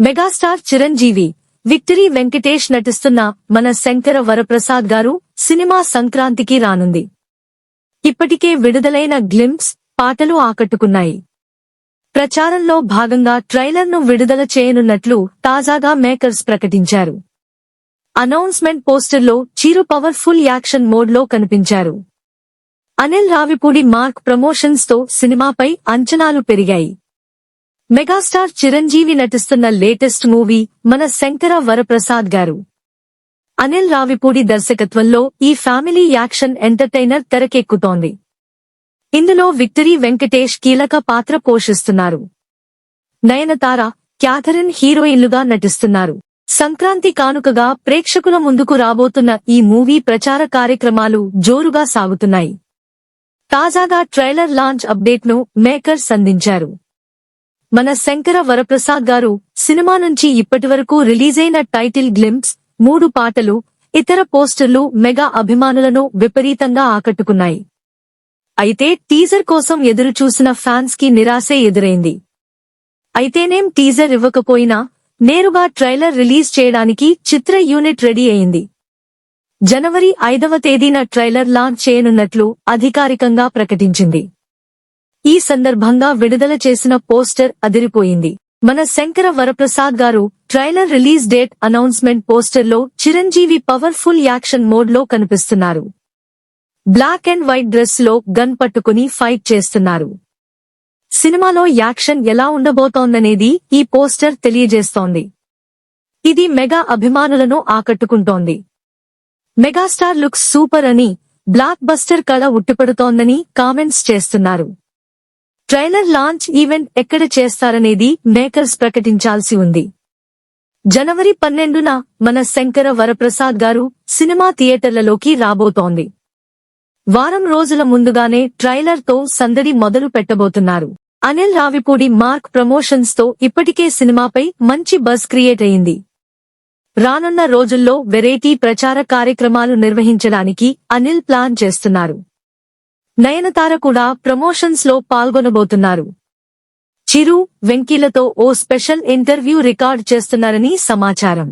Megastar Chiranjeevi victory Venkatesh నటిస్తున్న మన శంకర వరప్రసాద్ గారు సినిమా సంక్రాంతికి రానుంది. ఇప్పటికే విడుదలైన గ్లింప్స్ పాటలు ఆకట్టుకున్నాయి. ప్రచారంలో భాగంగా ట్రైలర్ను విడుదల చేయనున్నట్లు తాజాగా మేకర్స్ ప్రకటించారు. అనౌన్స్మెంట్ పోస్టర్లో చిరు పవర్ఫుల్ యాక్షన్ మోడ్లో కనిపించారు. అనిల్ రావిపూడి మార్క్ ప్రమోషన్స్తో సినిమాపై అంచనాలు పెరిగాయి. మెగాస్టార్ చిరంజీవి నటిస్తున్న లేటెస్ట్ మూవీ మన శంకర వరప్రసాద్ గారు. అనిల్ రావిపూడి దర్శకత్వంలో ఈ ఫ్యామిలీ యాక్షన్ ఎంటర్టైనర్ తెరకెక్కుతోంది. ఇందులో విక్టరీ వెంకటేష్ కీలక పాత్ర పోషిస్తున్నారు. నయనతార క్యాథరిన్ హీరోయిన్లుగా నటిస్తున్నారు. సంక్రాంతి కానుకగా ప్రేక్షకుల ముందుకు రాబోతున్న ఈ మూవీ ప్రచార కార్యక్రమాలు జోరుగా సాగుతున్నాయి. తాజాగా ట్రైలర్ లాంచ్ అప్డేట్ను మేకర్స్ అందించారు. మన శంకర వరప్రసాద్ గారు సినిమా నుంచి ఇప్పటివరకు రిలీజైన టైటిల్ గ్లింప్స్ మూడు పాటలు ఇతర పోస్టర్లు మెగా అభిమానులను విపరీతంగా ఆకట్టుకున్నాయి. అయితే టీజర్ కోసం ఎదురుచూసిన ఫ్యాన్స్కి నిరాశే ఎదురైంది. అయితేనేం టీజర్ ఇవ్వకపోయినా నేరుగా ట్రైలర్ రిలీజ్ చేయడానికి చిత్ర యూనిట్ రెడీ అయింది. జనవరి ఐదవ తేదీన ట్రైలర్ లాంచ్ చేయనున్నట్లు అధికారికంగా ప్రకటించింది. ఈ సందర్భంగా విడుదల చేసిన పోస్టర్ అదిరిపోయింది. మన శంకర వరప్రసాద్ గారు ట్రైలర్ రిలీజ్ డేట్ అనౌన్స్మెంట్ పోస్టర్లో చిరంజీవి పవర్ఫుల్ యాక్షన్ మోడ్లో కనిపిస్తున్నారు. బ్లాక్ అండ్ వైట్ డ్రెస్లో గన్ పట్టుకుని ఫైట్ చేస్తున్నారు. సినిమాలో యాక్షన్ ఎలా ఉండబోతోందనేది ఈ పోస్టర్ తెలియజేస్తోంది. ఇది మెగా అభిమానులను ఆకట్టుకుంటోంది. మెగాస్టార్ లుక్స్ సూపర్ అని బ్లాక్ బస్టర్ కళ ఉట్టిపడుతోందని కామెంట్స్ చేస్తున్నారు. ట్రైలర్ లాంచ్ ఈవెంట్ ఎక్కడ చేస్తారనేది మేకర్స్ ప్రకటించాల్సి ఉంది. జనవరి పన్నెండున మన శంకర వరప్రసాద్ గారు సినిమా థియేటర్లలోకి రాబోతోంది. వారం రోజుల ముందుగానే ట్రైలర్తో సందడి మొదలు పెట్టబోతున్నారు. అనిల్ రావిపూడి మార్క్ ప్రమోషన్స్తో ఇప్పటికే సినిమాపై మంచి బజ్ క్రియేట్ అయింది. రానున్న రోజుల్లో వెరైటీ ప్రచార కార్యక్రమాలు నిర్వహించడానికి అనిల్ ప్లాన్ చేస్తున్నారు. నయనతార కూడా ప్రమోషన్స్లో పాల్గొనబోతున్నారు. చిరు వెంకీలతో ఓ స్పెషల్ ఇంటర్వ్యూ రికార్డ్ చేస్తున్నారని సమాచారం.